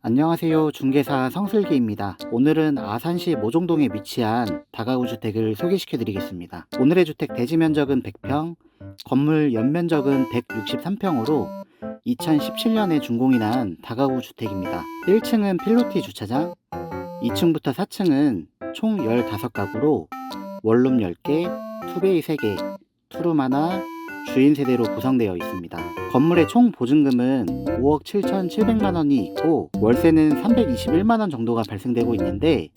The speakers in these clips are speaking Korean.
안녕하세요. 중개사 성슬기입니다. 오늘은 아산시 모종동에 위치한 다가구 주택을 소개시켜 드리겠습니다. 오늘의 주택 대지 면적은 100평, 건물 연면적은 163평으로 2017년에 준공이 난 다가구 주택입니다. 1층은 필로티 주차장, 2층부터 4층은 총 15가구로 원룸 10개, 투베이 3개, 투룸 하나, 주인 세대로 구성되어 있습니다. 건물의 총 보증금은 5억 7,700만 원이 있고 월세는 321만 원 정도가 발생되고 있는데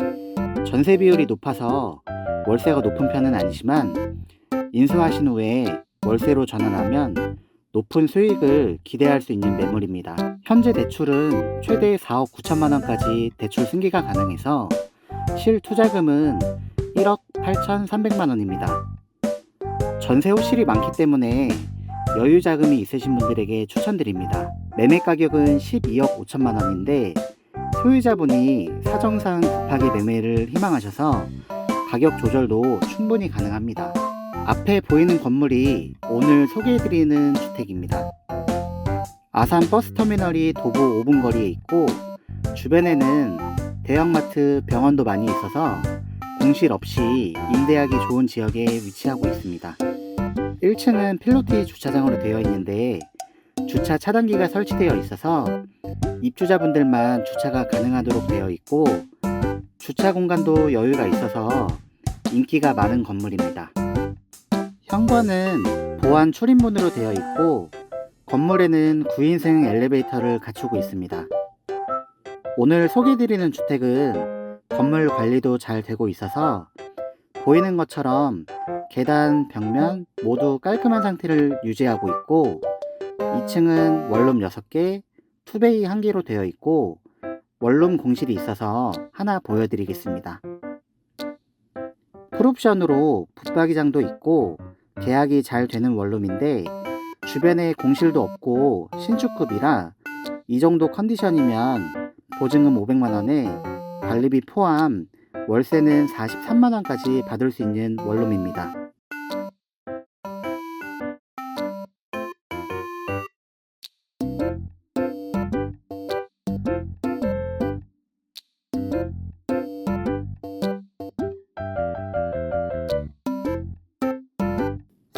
전세 비율이 높아서 월세가 높은 편은 아니지만 인수하신 후에 월세로 전환하면 높은 수익을 기대할 수 있는 매물입니다. 현재 대출은 최대 4억 9천만 원까지 대출 승계가 가능해서 실 투자금은 1억 8,300만 원입니다. 전세 호실이 많기 때문에 여유 자금이 있으신 분들에게 추천드립니다. 매매 가격은 12억 5천만 원인데 소유자분이 사정상 급하게 매매를 희망하셔서 가격 조절도 충분히 가능합니다. 앞에 보이는 건물이 오늘 소개해드리는 주택입니다. 아산 버스터미널이 도보 5분 거리에 있고 주변에는 대형마트, 병원도 많이 있어서 공실 없이 임대하기 좋은 지역에 위치하고 있습니다. 1층은 필로티 주차장으로 되어 있는데 주차 차단기가 설치되어 있어서 입주자분들만 주차가 가능하도록 되어 있고 주차 공간도 여유가 있어서 인기가 많은 건물입니다. 현관은 보안 출입문으로 되어 있고 건물에는 9인승 엘리베이터를 갖추고 있습니다. 오늘 소개해드리는 주택은 건물 관리도 잘 되고 있어서 보이는 것처럼 계단, 벽면 모두 깔끔한 상태를 유지하고 있고 2층은 원룸 6개, 투베이 1개로 되어 있고 원룸 공실이 있어서 하나 보여드리겠습니다. 풀옵션으로 붙박이장도 있고 계약이 잘 되는 원룸인데 주변에 공실도 없고 신축급이라 이 정도 컨디션이면 보증금 500만원에 관리비 포함 월세는 43만원까지 받을 수 있는 원룸입니다.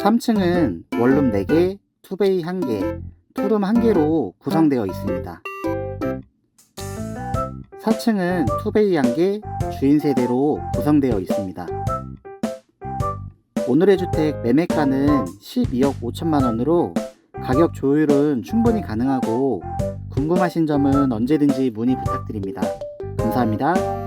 삼층은 원룸 4개, 투베이 1개, 투룸 1개로 구성되어 있습니다. 4층은 투베이 1개, 주인 세대로 구성되어 있습니다. 오늘의 주택 매매가는 12억 5천만 원으로 가격 조율은 충분히 가능하고 궁금하신 점은 언제든지 문의 부탁드립니다. 감사합니다.